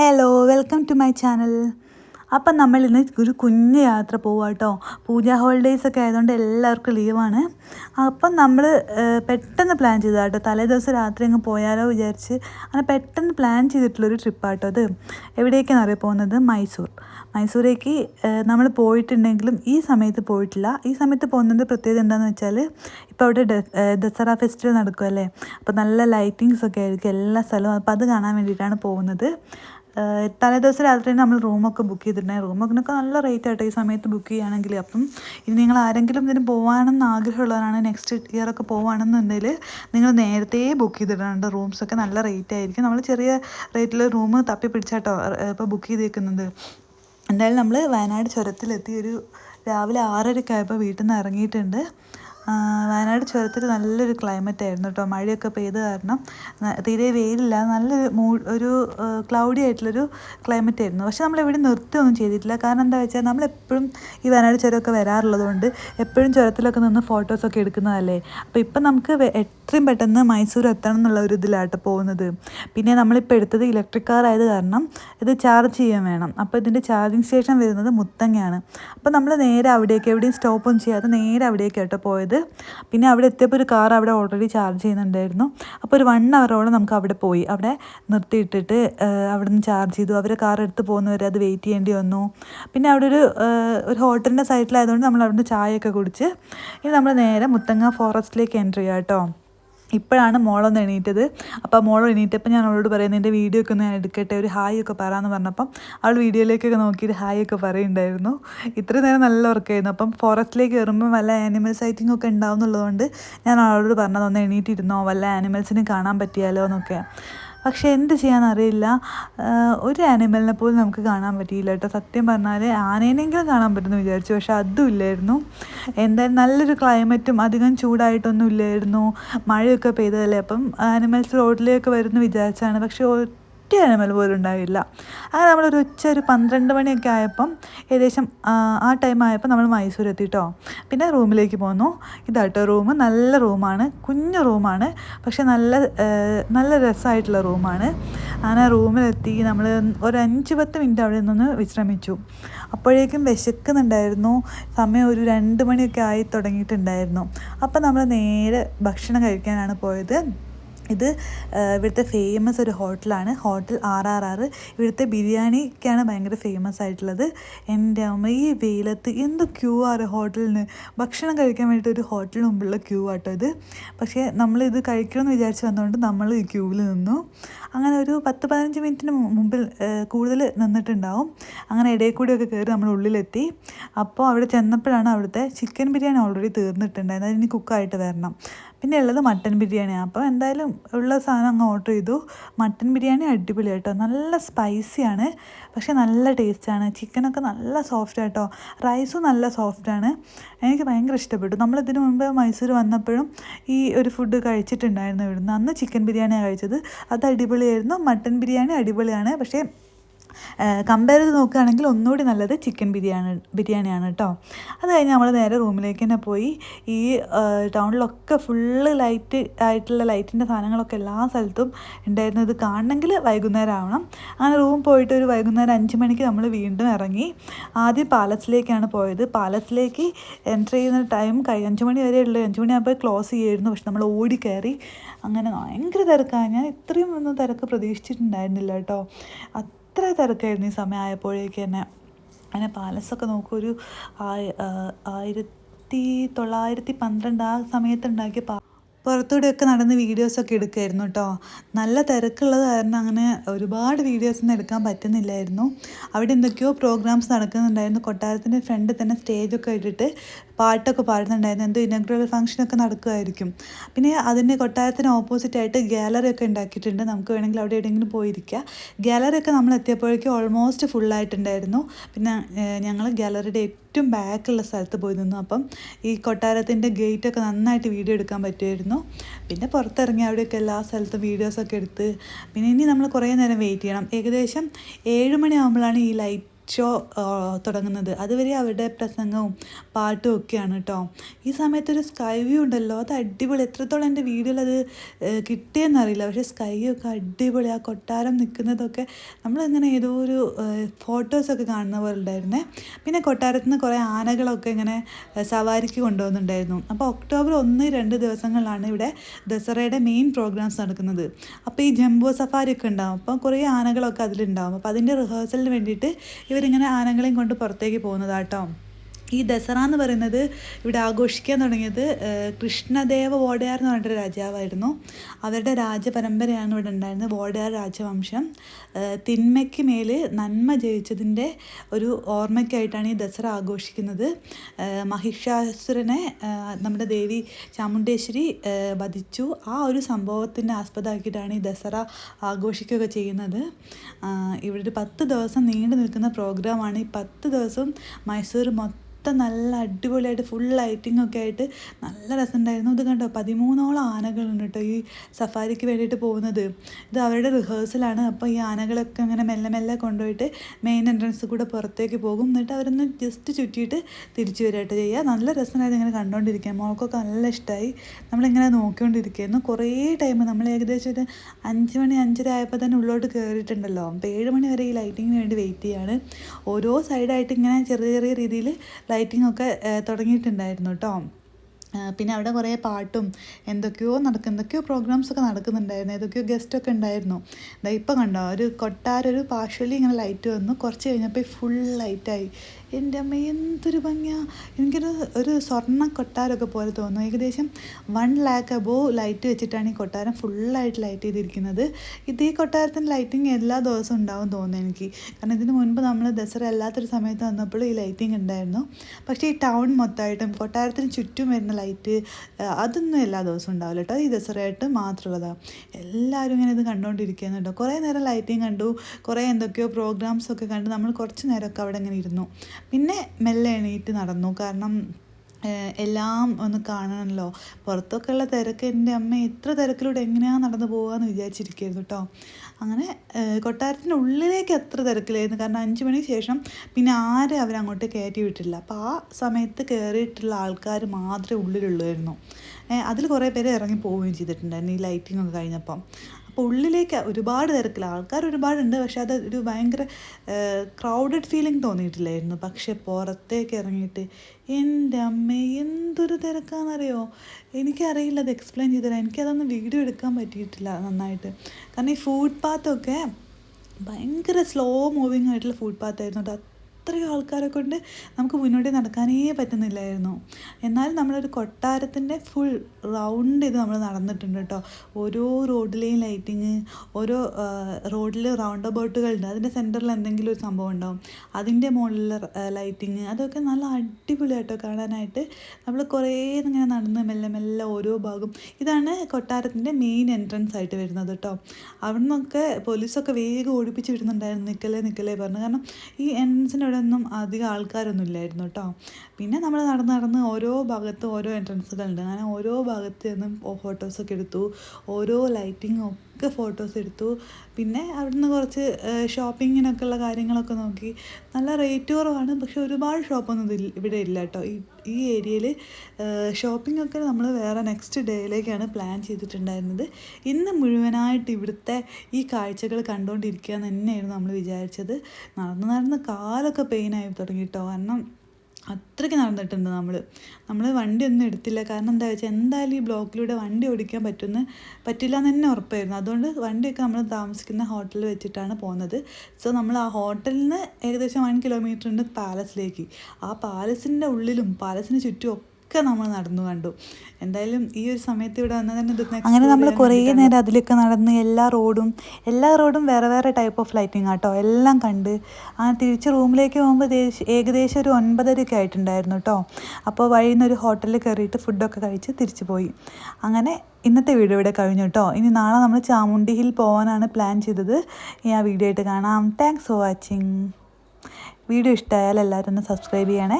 Hello welcome to my channel അപ്പം നമ്മൾ ഇന്ന് ഒരു കുഞ്ഞ് യാത്ര പോവാം കേട്ടോ പൂജ ഹോളിഡേയ്സ് ഒക്കെ ആയതുകൊണ്ട് എല്ലാവർക്കും ലീവാണ്. അപ്പം നമ്മൾ പെട്ടെന്ന് പ്ലാൻ ചെയ്ത കേട്ടോ തലേ ദിവസം രാത്രി അങ്ങ് പോയാലോ വിചാരിച്ച് അങ്ങനെ പെട്ടെന്ന് പ്ലാൻ ചെയ്തിട്ടുള്ളൊരു ട്രിപ്പാട്ടോ അത് എവിടേക്കാണ് അറിയാൻ പോകുന്നത്? മൈസൂർ. മൈസൂരേക്ക് നമ്മൾ പോയിട്ടുണ്ടെങ്കിലും ഈ സമയത്ത് പോയിട്ടില്ല. ഈ സമയത്ത് പോകുന്നതിന്റെ പ്രത്യേകത എന്താണെന്ന് വെച്ചാൽ ഇപ്പോൾ അവിടെ ദസറ ഫെസ്റ്റിവൽ നടക്കുമല്ലേ അപ്പോൾ നല്ല ലൈറ്റിങ്സ് ഒക്കെ ആയിരിക്കും എല്ലാ സ്ഥലവും. അപ്പോൾ അത് കാണാൻ വേണ്ടിയിട്ടാണ് പോകുന്നത്. തലേദിവസം രാത്രി നമ്മൾ റൂമൊക്കെ ബുക്ക് ചെയ്തിട്ടുണ്ടായി. റൂമൊക്കെ നല്ല റേറ്റ് ആയിട്ട് ഈ സമയത്ത് ബുക്ക് ചെയ്യുകയാണെങ്കിൽ അപ്പം ഇനി നിങ്ങൾ ആരെങ്കിലും ഇതിന് പോകാനെന്ന് ആഗ്രഹമുള്ളവരാണ് നെക്സ്റ്റ് ഇയറൊക്കെ പോവുകയാണെന്നുണ്ടെങ്കിൽ നിങ്ങൾ നേരത്തെ ബുക്ക് ചെയ്തിട്ടുണ്ട്. റൂംസൊക്കെ നല്ല റേറ്റ് ആയിരിക്കും. നമ്മൾ ചെറിയ റേറ്റിൽ റൂം തപ്പി പിടിച്ചാട്ടോ ഇപ്പോൾ ബുക്ക് ചെയ്തേക്കുന്നത്. എന്തായാലും നമ്മൾ വയനാട് ചുരത്തിലെത്തി ഒരു രാവിലെ ആറരയ്ക്കായപ്പോൾ വീട്ടിൽ നിന്ന് ഇറങ്ങിയിട്ടുണ്ട്. വയനാട് ചുരത്തിൽ നല്ലൊരു ക്ലൈമറ്റ് ആയിരുന്നു കേട്ടോ. മഴയൊക്കെ പെയ്ത് കാരണം തീരെ വെയിലില്ല. നല്ലൊരു മൂ ഒരു ക്ലൗഡി ആയിട്ടുള്ളൊരു ക്ലൈമറ്റ് ആയിരുന്നു. പക്ഷെ നമ്മൾ എവിടെ നിർത്തുകയൊന്നും ചെയ്തിട്ടില്ല. കാരണം എന്താ വെച്ചാൽ നമ്മളെപ്പോഴും ഈ വയനാട് ചുരമൊക്കെ വരാറുള്ളതുകൊണ്ട് എപ്പോഴും ചുരത്തിലൊക്കെ നിന്ന് ഫോട്ടോസൊക്കെ എടുക്കുന്നതല്ലേ. അപ്പോൾ ഇപ്പം നമുക്ക് എത്രയും പെട്ടെന്ന് മൈസൂർ എത്തണം എന്നുള്ള ഒരു ഇതിലാട്ടോ പോകുന്നത്. പിന്നെ നമ്മളിപ്പോൾ എടുത്തത് ഇലക്ട്രിക് കാർ ആയത് കാരണം ഇത് ചാർജ് ചെയ്യാൻ വേണം. അപ്പോൾ ഇതിന്റെ ചാർജിങ് സ്റ്റേഷൻ വരുന്നത് മുത്തങ്ങയാണ്. അപ്പോൾ നമ്മൾ നേരെ അവിടേക്ക് എവിടെയും സ്റ്റോപ്പൊന്നും ചെയ്യാതെ നേരെ അവിടേക്ക് കേട്ടോ പോയത് പിന്നെ അവിടെ എത്തിയപ്പോൾ ഒരു കാർ അവിടെ ഓൾറെഡി ചാർജ് ചെയ്യുന്നുണ്ടായിരുന്നു. അപ്പോൾ ഒരു വൺ അവറോളം നമുക്ക് അവിടെ പോയി. അവിടെ നിർത്തിയിട്ടിട്ട് അവിടെ നിന്ന് ചാർജ് ചെയ്തു. അവർ കാർ എടുത്ത് പോകുന്നവരെ അത് വെയിറ്റ് ചെയ്യേണ്ടി വന്നു. പിന്നെ അവിടെ ഒരു ഒരു ഹോട്ടലിന്റെ സൈഡിലായതുകൊണ്ട് നമ്മൾ അവിടെ നിന്ന് ചായയൊക്കെ കുടിച്ച് ഇനി നമ്മൾ നേരെ മുത്തങ്ങ ഫോറസ്റ്റിലേക്ക് എൻട്രി ചെയ്യാം കേട്ടോ. ഇപ്പോഴാണ് മോളൊന്ന് എണീറ്റത്. അപ്പോൾ മോൾ എണീറ്റപ്പോൾ ഞാൻ അവളോട് പറയുന്നത് എന്റെ വീഡിയോ ഒക്കെ ഒന്ന് ഞാൻ എടുക്കട്ടെ ഒരു ഹായ് ഒക്കെ പറയാമെന്ന് പറഞ്ഞപ്പം അവൾ വീഡിയോയിലേക്കൊക്കെ നോക്കിയിട്ട് ഹായ് ഒക്കെ പറയുന്നുണ്ടായിരുന്നു ഇത്ര നേരം നല്ല ഉറക്കമായിരുന്നു അപ്പം ഫോറസ്റ്റിലേക്ക് കയറുമ്പോൾ വല്ല ആനിമൽ സൈറ്റിംഗ് ഒക്കെ ഉണ്ടാവുന്നുള്ളതുകൊണ്ട് ഞാൻ അവളോട് പറഞ്ഞത് ഒന്ന് എണീറ്റിരുന്നോ വല്ല ആനിമൽസിനെ കാണാൻ പറ്റിയാലോ എന്നൊക്കെ. പക്ഷേ എന്ത് ചെയ്യാനറിയില്ല ഒരു ആനിമലിനെ പോലും നമുക്ക് കാണാൻ പറ്റിയില്ല കേട്ടോ. സത്യം പറഞ്ഞാൽ ആനേനെങ്കിലും കാണാൻ പറ്റുമെന്ന് വിചാരിച്ചു. പക്ഷേ അതും ഇല്ലായിരുന്നു. എന്തായാലും നല്ലൊരു ക്ലൈമറ്റും അധികം ചൂടായിട്ടൊന്നും ഇല്ലായിരുന്നു. മഴയൊക്കെ പെയ്തതല്ലേ? അപ്പം ആനിമൽസ് റോഡിലേക്ക് വരുമെന്ന് വിചാരിച്ചാണ് പക്ഷെ ഒറ്റ അനമൽ പോലും ഉണ്ടായില്ല അങ്ങനെ നമ്മളൊരു ഉച്ച ഒരു പന്ത്രണ്ട് മണിയൊക്കെ ആയപ്പം ഏകദേശം ആ, ടൈം ആയപ്പോൾ നമ്മൾ മൈസൂർ എത്തിയിട്ടോ പിന്നെ റൂമിലേക്ക് പോന്നു. ഇതാട്ടോ റൂം നല്ല റൂമാണ് കുഞ്ഞു റൂമാണ് പക്ഷേ നല്ല നല്ല രസമായിട്ടുള്ള റൂമാണ് അങ്ങനെ റൂമിലെത്തി നമ്മൾ ഒരു അഞ്ച് പത്ത് മിനിറ്റ് അവിടെ നിന്ന് വിശ്രമിച്ചു. അപ്പോഴേക്കും വിശക്കുന്നുണ്ടായിരുന്നു. സമയം ഒരു രണ്ട് മണിയൊക്കെ ആയി തുടങ്ങിയിട്ടുണ്ടായിരുന്നു. അപ്പം നമ്മൾ നേരെ ഭക്ഷണം കഴിക്കാനാണ് പോയത്. ഇത് ഇവിടുത്തെ ഫേമസ് ഒരു ഹോട്ടലാണ് ഹോട്ടൽ ആർ ആർ ആർ ഇവിടുത്തെ ബിരിയാണിക്കാണ് ഭയങ്കര ഫേമസ് ആയിട്ടുള്ളത്. എന്റെ അമ്മ ഈ വെയിലത്ത് എന്ത് ക്യൂ ആണ് ഹോട്ടലിന് ഭക്ഷണം കഴിക്കാൻ വേണ്ടിയിട്ട് ഒരു ഹോട്ടലിന് മുമ്പുള്ള ക്യൂ ആട്ടോ ഇത്. പക്ഷേ നമ്മളിത് കഴിക്കണമെന്ന് വിചാരിച്ച് വന്നതുകൊണ്ട് നമ്മൾ ഈ ക്യൂവിൽ നിന്നു. അങ്ങനെ ഒരു പത്ത് പതിനഞ്ച് മിനിറ്റിന് മുമ്പിൽ കൂടുതൽ നിന്നിട്ടുണ്ടാവും. അങ്ങനെ ഇടയിൽ കൂടിയൊക്കെ കയറി നമ്മൾ ഉള്ളിലെത്തി. അപ്പോൾ അവിടെ ചെന്നപ്പോഴാണ് അവിടുത്തെ ചിക്കൻ ബിരിയാണി ഓൾറെഡി തീർന്നിട്ടുണ്ടായിരുന്നത്. അതിന് കുക്കായിട്ട് വരണം. പിന്നെ ഉള്ളത് മട്ടൻ ബിരിയാണിയാണ് അപ്പോൾ എന്തായാലും ഉള്ള സാധനം അങ്ങ് ഓർഡർ ചെയ്തു. മട്ടൻ ബിരിയാണി അടിപൊളി കേട്ടോ നല്ല സ്പൈസിയാണ് പക്ഷേ നല്ല ടേസ്റ്റാണ് ചിക്കനൊക്കെ നല്ല സോഫ്റ്റ് കേട്ടോ റൈസും നല്ല സോഫ്റ്റാണ് എനിക്ക് ഭയങ്കര ഇഷ്ടപ്പെട്ടു. നമ്മളിതിന് മുമ്പ് മൈസൂർ വന്നപ്പോഴും ഈ ഒരു ഫുഡ് കഴിച്ചിട്ടുണ്ടായിരുന്നു ഇവിടുന്ന്. അന്ന് ചിക്കൻ ബിരിയാണിയാണ് കഴിച്ചത്. അത് അടിപൊളിയായിരുന്നു. മട്ടൻ ബിരിയാണി അടിപൊളിയാണ്. പക്ഷേ കമ്പയർ ചെയ്ത് നോക്കുകയാണെങ്കിൽ ഒന്നുകൂടി നല്ലത് ചിക്കൻ ബിരിയാണി ബിരിയാണിയാണ് കേട്ടോ അത് കഴിഞ്ഞ് നമ്മൾ നേരെ റൂമിലേക്ക് തന്നെ പോയി ഈ ടൗണിലൊക്കെ ഫുള്ള് ലൈറ്റ് ആയിട്ടുള്ള ലൈറ്റിന്റെ സാധനങ്ങളൊക്കെ എല്ലാ സ്ഥലത്തും ഉണ്ടായിരുന്നു. ഇത് കാണണമെങ്കിൽ വൈകുന്നേരം ആവണം അങ്ങനെ റൂം പോയിട്ട് ഒരു വൈകുന്നേരം അഞ്ച് മണിക്ക് നമ്മൾ വീണ്ടും ഇറങ്ങി. ആദ്യം പാലസിലേക്കാണ് പോയത്. പാലസിലേക്ക് എന്റർ ചെയ്യുന്ന ടൈം കഴി അഞ്ച് മണി വരെ ഉള്ളു. അഞ്ച് മണിയാകുമ്പോൾ ക്ലോസ് ചെയ്യായിരുന്നു പക്ഷെ നമ്മൾ ഓടി കയറി. അങ്ങനെ ഭയങ്കര തിരക്കാണ്. ഞാൻ ഇത്രയും ഒന്നും തിരക്ക് പ്രതീക്ഷിച്ചിട്ടുണ്ടായിരുന്നില്ല കേട്ടോ അത്ര തിരക്കായിരുന്നു ഈ സമയം ആയപ്പോഴേക്ക് തന്നെ അങ്ങനെ പാലസൊക്കെ നോക്കൊരു ആയിരത്തി തൊള്ളായിരത്തി പന്ത്രണ്ട് ആ സമയത്ത് ഉണ്ടാക്കിയ പാ പുറത്തൂടെയൊക്കെ നടന്ന് വീഡിയോസൊക്കെ എടുക്കുമായിരുന്നു കേട്ടോ. നല്ല തിരക്കുള്ളത് കാരണം അങ്ങനെ ഒരുപാട് വീഡിയോസൊന്നും എടുക്കാൻ പറ്റുന്നില്ലായിരുന്നു. അവിടെ എന്തൊക്കെയോ പ്രോഗ്രാംസ് നടക്കുന്നുണ്ടായിരുന്നു. കൊട്ടാരത്തിന്റെ ഫ്രണ്ട് തന്നെ സ്റ്റേജൊക്കെ ഇട്ടിട്ട് പാട്ടൊക്കെ പാടുന്നുണ്ടായിരുന്നു. എന്തോ ഇനഗ്രൽ ഫംഗ്ഷനൊക്കെ നടക്കുമായിരിക്കും പിന്നെ അതിന്റെ കൊട്ടാരത്തിന് ഓപ്പോസിറ്റായിട്ട് ഗാലറി ഒക്കെ ഉണ്ടാക്കിയിട്ടുണ്ട്. നമുക്ക് വേണമെങ്കിൽ അവിടെ എവിടെയെങ്കിലും പോയിരിക്കുക ഗാലറി ഒക്കെ നമ്മൾ എത്തിയപ്പോഴേക്കും ഓൾമോസ്റ്റ് ഫുള്ളായിട്ടുണ്ടായിരുന്നു പിന്നെ ഞങ്ങൾ ഗാലറിയുടെ ഏറ്റവും ബാക്കുള്ള സ്ഥലത്ത് പോയി നിന്നു. അപ്പം ഈ കൊട്ടാരത്തിന്റെ ഗേറ്റൊക്കെ നന്നായിട്ട് വീഡിയോ എടുക്കാൻ പറ്റുമായിരുന്നു. പിന്നെ പുറത്തിറങ്ങി അവിടെയൊക്കെ എല്ലാ സ്ഥലത്തും വീഡിയോസൊക്കെ എടുത്ത്. പിന്നെ ഇനി നമ്മൾ കുറേ നേരം വെയിറ്റ് ചെയ്യണം. ഏകദേശം ഏഴ് മണിയാകുമ്പോഴാണ് ഈ ലൈറ്റ് ഷോ തുടങ്ങുന്നത്. അതുവരെ അവരുടെ പ്രസംഗവും പാട്ടും ഒക്കെയാണ് കേട്ടോ ഈ സമയത്തൊരു സ്കൈ വ്യൂ ഉണ്ടല്ലോ. അത് അടിപൊളി. എത്രത്തോളം എന്റെ വീഡിയോയിൽ അത് കിട്ടിയെന്നറിയില്ല. പക്ഷേ സ്കൈ ഒക്കെ അടിപൊളി. ആ കൊട്ടാരം നിൽക്കുന്നതൊക്കെ നമ്മളിങ്ങനെ ഏതോ ഒരു ഫോട്ടോസൊക്കെ കാണുന്ന പോലെ ഉണ്ടായിരുന്നേ. പിന്നെ കൊട്ടാരത്തിൽ നിന്ന് കുറേ ആനകളൊക്കെ ഇങ്ങനെ സവാരിക്ക് കൊണ്ടുപോകുന്നുണ്ടായിരുന്നു അപ്പോൾ ഒക്ടോബർ ഒന്ന് രണ്ട് ദിവസങ്ങളിലാണ് ഇവിടെ ദസറയുടെ മെയിൻ പ്രോഗ്രാംസ് നടക്കുന്നത്. അപ്പോൾ ഈ ജംബോ സഫാരി ഒക്കെ ഉണ്ടാവും. അപ്പോൾ കുറേ ആനകളൊക്കെ അതിലുണ്ടാവും. അപ്പോൾ അതിന്റെ റിഹേഴ്സലിന് വേണ്ടിയിട്ട് ഇവരിങ്ങനെ ആനകളെയും കൊണ്ട് പുറത്തേക്ക് പോകുന്നതാട്ടോ. ഈ ദസറ എന്ന് പറയുന്നത് ഇവിടെ ആഘോഷിക്കാൻ തുടങ്ങിയത് കൃഷ്ണദേവ വോഡയാർ എന്ന് പറഞ്ഞിട്ടൊരു രാജാവായിരുന്നു. അവരുടെ രാജപരമ്പരയാണ് ഇവിടെ ഉണ്ടായിരുന്നത് വോഡയാർ രാജവംശം. തിന്മയ്ക്ക് മേൽ നന്മ ജയിച്ചതിന്റെ ഒരു ഓർമ്മയ്ക്കായിട്ടാണ് ഈ ദസറ ആഘോഷിക്കുന്നത്. മഹിഷാസുരനെ നമ്മുടെ ദേവി ചാമുണ്ടേശ്വരി വധിച്ചു. ആ ഒരു സംഭവത്തിനെ ആസ്പദമാക്കിയിട്ടാണ് ഈ ദസറ ആഘോഷിക്കുകയൊക്കെ ചെയ്യുന്നത്. ഇവിടെ ഒരു പത്ത് ദിവസം നീണ്ടു നിൽക്കുന്ന പ്രോഗ്രാമാണ്. ഈ പത്ത് ദിവസം മൈസൂർ മൊത്തം നല്ല അടിപൊളിയായിട്ട് ഫുൾ ലൈറ്റിംഗ് ഒക്കെ ആയിട്ട് നല്ല രസമുണ്ടായിരുന്നു. ഇത് കണ്ടോ? പതിമൂന്നോളം ആനകളുണ്ട് കേട്ടോ ഈ സഫാരിക്ക് വേണ്ടിയിട്ട് പോകുന്നത്. ഇത് അവരുടെ റിഹേഴ്സലാണ് അപ്പോൾ ഈ ആനകളൊക്കെ അങ്ങനെ മെല്ലെ മെല്ലെ കൊണ്ടുപോയിട്ട് മെയിൻ എൻട്രൻസ് കൂടെ പുറത്തേക്ക് പോകും. എന്നിട്ട് അവരൊന്ന് ജസ്റ്റ് ചുറ്റിയിട്ട് തിരിച്ചു വരായിട്ട് ചെയ്യുക നല്ല രസമായിരുന്നു ഇങ്ങനെ കണ്ടുകൊണ്ടിരിക്കുക മോൾക്കൊക്കെ നല്ല ഇഷ്ടമായി നമ്മളിങ്ങനെ നോക്കിക്കൊണ്ടിരിക്കുകയായിരുന്നു കുറേ ടൈം നമ്മൾ ഏകദേശം ഒരു അഞ്ച് മണി അഞ്ചര ആയപ്പോൾ തന്നെ ഉള്ളോട്ട് കയറിയിട്ടുണ്ടല്ലോ അപ്പോൾ ഏഴ് മണി വരെ ഈ ലൈറ്റിങ്ങിന് വേണ്ടി വെയിറ്റ് ചെയ്യാണ്. ഓരോ സൈഡായിട്ട് ഇങ്ങനെ ചെറിയ ചെറിയ രീതിയിൽ ലൈറ്റിംഗ് ഒക്കെ തുടങ്ങിയിട്ടുണ്ടായിരുന്നു കേട്ടോ പിന്നെ അവിടെ കുറേ പാട്ടും എന്തൊക്കെയോ നടക്കും എന്തൊക്കെയോ പ്രോഗ്രാംസ് ഒക്കെ നടക്കുന്നുണ്ടായിരുന്നു. ഏതൊക്കെയോ ഗസ്റ്റൊക്കെ ഉണ്ടായിരുന്നു. ഇപ്പം കണ്ടോ ഒരു കൊട്ടാരൊരു ഒരു പാർഷ്യലി ഇങ്ങനെ ലൈറ്റ് വന്നു. കുറച്ച് കഴിഞ്ഞപ്പോൾ ഫുൾ ലൈറ്റായി എന്റെ അമ്മ എന്തൊരു ഭംഗിയാ. എനിക്കൊരു ഒരു സ്വർണ കൊട്ടാരമൊക്കെ പോലെ തോന്നുന്നു. ഏകദേശം വൺ ലാക്ക് അബോവ് ലൈറ്റ് വെച്ചിട്ടാണ് ഈ കൊട്ടാരം ഫുള്ളായിട്ട് ലൈറ്റ് ചെയ്തിരിക്കുന്നത്. ഇത് ഈ കൊട്ടാരത്തിന് ലൈറ്റിംഗ് എല്ലാ ദിവസവും ഉണ്ടാവും തോന്നുന്നു എനിക്ക്. കാരണം ഇതിന് മുൻപ് നമ്മൾ ദസറ അല്ലാത്തൊരു സമയത്ത് വന്നപ്പോൾ ഈ ലൈറ്റിംഗ് ഉണ്ടായിരുന്നു. പക്ഷേ ഈ ടൗൺ മൊത്തമായിട്ടും കൊട്ടാരത്തിന് ചുറ്റും വരുന്ന ലൈറ്റ് അതൊന്നും എല്ലാ ദിവസവും ഉണ്ടാവില്ല കേട്ടോ. ഈ ദസറയായിട്ട് മാത്രമുള്ളതാണ് എല്ലാവരും ഇങ്ങനെ ഇത് കണ്ടുകൊണ്ടിരിക്കുകയാണ് കേട്ടോ. കുറേ നേരം ലൈറ്റിംഗ് കണ്ടു. കുറേ എന്തൊക്കെയോ പ്രോഗ്രാംസ് ഒക്കെ കണ്ട് നമ്മൾ കുറച്ച് നേരമൊക്കെ അവിടെ ഇങ്ങനെ ഇരുന്നു. പിന്നെ മെല്ലെ എണീറ്റ് നടന്നു. കാരണം എല്ലാം ഒന്ന് കാണണമല്ലോ പുറത്തൊക്കെ ഉള്ള തിരക്ക് എന്റെ അമ്മ ഇത്ര തിരക്കിലൂടെ എങ്ങനെയാണ് നടന്നു പോകാമെന്ന് വിചാരിച്ചിരിക്കുകയായിരുന്നു കേട്ടോ അങ്ങനെ കൊട്ടാരത്തിന്റെ ഉള്ളിലേക്ക് എത്ര തിരക്കിലായിരുന്നു. കാരണം അഞ്ച് മണിക്ക് ശേഷം പിന്നെ ആരും അവരങ്ങോട്ട് കയറ്റി വിട്ടില്ല. അപ്പോൾ ആ സമയത്ത് കയറിയിട്ടുള്ള ആൾക്കാർ മാത്രമേ ഉള്ളിലുള്ളായിരുന്നു. അതിൽ കുറേ പേര് ഇറങ്ങി പോവുകയും ചെയ്തിട്ടുണ്ടായിരുന്നു ഈ ലൈറ്റിംഗ് ഒക്കെ കഴിഞ്ഞപ്പം. അപ്പോൾ ഉള്ളിലേക്ക് ഒരുപാട് തിരക്കിൽ ആൾക്കാർ ഒരുപാടുണ്ട് പക്ഷെ അത് ഒരു ഭയങ്കര ക്രൗഡഡ് ഫീലിംഗ് തോന്നിയിട്ടില്ലായിരുന്നു. പക്ഷെ പുറത്തേക്ക് ഇറങ്ങിയിട്ട് എന്റെ അമ്മ എന്തൊരു തിരക്കാണെന്നറിയോ എനിക്കറിയില്ല അത് എക്സ്പ്ലെയിൻ ചെയ്തുതരാം എനിക്കതൊന്നും വീഡിയോ എടുക്കാൻ പറ്റിയിട്ടില്ല നന്നായിട്ട്. കാരണം ഈ ഫുഡ് പാത്തൊക്കെ ഭയങ്കര സ്ലോ മൂവിങ് ആയിട്ടുള്ള ഫുഡ് പാത്തായിരുന്നു കേട്ടോ അത്രയും ആൾക്കാരെ കൊണ്ട് നമുക്ക് മുന്നോട്ട് നടക്കാനേ പറ്റുന്നില്ലായിരുന്നു. എന്നാലും നമ്മളൊരു കൊട്ടാരത്തിന്റെ ഫുൾ റൗണ്ട് ഇത് നമ്മൾ നടന്നിട്ടുണ്ട് കേട്ടോ. ഓരോ റോഡിലെയും ലൈറ്റിങ് ഓരോ റോഡിൽ റൗണ്ട് അബൌട്ടുകളുണ്ട് അതിന്റെ സെന്ററിൽ എന്തെങ്കിലും ഒരു സംഭവം ഉണ്ടാവും. അതിന്റെ മുകളിൽ ലൈറ്റിങ് അതൊക്കെ നല്ല അടിപൊളിയായിട്ടോ കാണാനായിട്ട്. നമ്മൾ കുറേ ഇങ്ങനെ നടന്ന് മെല്ലെ മെല്ലെ ഓരോ ഭാഗം. ഇതാണ് കൊട്ടാരത്തിന്റെ മെയിൻ എൻട്രൻസ് ആയിട്ട് വരുന്നത് കേട്ടോ. അവിടെ നിന്നൊക്കെ പോലീസൊക്കെ വേഗം ഓടിപ്പിച്ച് വിടുന്നുണ്ടായിരുന്നു. നിൽക്കലേ നിൽക്കലേ പറഞ്ഞു. കാരണം ഈ എൻട്രൻസിന്റെ അവിടെ ഒന്നും അധികം ആൾക്കാരൊന്നും ഇല്ലായിരുന്നു കേട്ടോ പിന്നെ നമ്മൾ നടന്ന് നടന്ന് ഓരോ ഭാഗത്ത് ഓരോ എൻട്രൻസുകളുണ്ട് അങ്ങനെ ഓരോ ഭാഗത്ത് നിന്നും ഫോട്ടോസൊക്കെ എടുത്തു. ഓരോ ലൈറ്റിങ്ങും ഒക്കെ ഫോട്ടോസ് എടുത്തു. പിന്നെ അവിടുന്ന് കുറച്ച് ഷോപ്പിങ്ങിനൊക്കെ ഉള്ള കാര്യങ്ങളൊക്കെ നോക്കി. നല്ല റേറ്റ് കുറവാണ്. പക്ഷെ ഒരുപാട് ഷോപ്പൊന്നും ഇതിൽ ഇവിടെ ഇല്ല കേട്ടോ. ഈ ഈ ഏരിയയിൽ ഷോപ്പിംഗ് ഒക്കെ നമ്മൾ വേറെ നെക്സ്റ്റ് ഡേയിലേക്കാണ് പ്ലാൻ ചെയ്തിട്ടുണ്ടായിരുന്നത്. ഇന്ന് മുഴുവനായിട്ട് ഇവിടുത്തെ ഈ കാഴ്ചകൾ കണ്ടുകൊണ്ടിരിക്കുക തന്നെയായിരുന്നു നമ്മൾ വിചാരിച്ചത്. നടന്ന് നടന്ന് കാലൊക്കെ പെയിനായി തുടങ്ങി കേട്ടോ കാരണം അത്രയ്ക്ക് നടന്നിട്ടുണ്ട് നമ്മൾ നമ്മൾ വണ്ടി ഒന്നും എടുത്തില്ല. കാരണം എന്താ വെച്ചാൽ എന്തായാലും ഈ ബ്ലോക്കിലൂടെ വണ്ടി ഓടിക്കാൻ പറ്റുന്ന പറ്റില്ല എന്ന് തന്നെ ഉറപ്പായിരുന്നു. അതുകൊണ്ട് വണ്ടിയൊക്കെ നമ്മൾ താമസിക്കുന്ന ഹോട്ടലിൽ വെച്ചിട്ടാണ് പോകുന്നത് സോ നമ്മൾ ആ ഹോട്ടലിൽ നിന്ന് ഏകദേശം വൺ കിലോമീറ്റർ ഉണ്ട് പാലസിലേക്ക്. ആ പാലസിന്റെ ഉള്ളിലും പാലസിന് ചുറ്റും ഒക്കെ നമ്മൾ നടന്നു കണ്ടു. എന്തായാലും ഈ ഒരു സമയത്ത് ഇവിടെ വന്നാൽ തന്നെ ഇതൊന്ന് അങ്ങനെ നമ്മൾ കുറേ നേരം അതിലൊക്കെ നടന്ന് എല്ലാ റോഡും എല്ലാ റോഡും വേറെ വേറെ ടൈപ്പ് ഓഫ് ലൈറ്റിംഗ് ആട്ടോ എല്ലാം കണ്ട്. ആ തിരിച്ച് റൂമിലേക്ക് പോകുമ്പോൾ ഏകദേശം ഒരു ഒൻപതരയൊക്കെ ആയിട്ടുണ്ടായിരുന്നു കേട്ടോ അപ്പോൾ വഴിയിൽ നിന്ന് ഒരു ഹോട്ടലിൽ കയറിയിട്ട് ഫുഡൊക്കെ കഴിച്ച് തിരിച്ചു പോയി. അങ്ങനെ ഇന്നത്തെ വീഡിയോ ഇവിടെ കഴിഞ്ഞു കേട്ടോ ഇനി നാളെ നമ്മൾ ചാമുണ്ടി ഹിൽ പോകാനാണ് പ്ലാൻ ചെയ്തത്. ഇനി ആ വീഡിയോ ആയിട്ട് കാണാം. താങ്ക്സ് ഫോർ വാച്ചിങ് വീഡിയോ ഇഷ്ടമായാൽ എല്ലാവരും ഒന്ന് സബ്സ്ക്രൈബ് ചെയ്യണേ.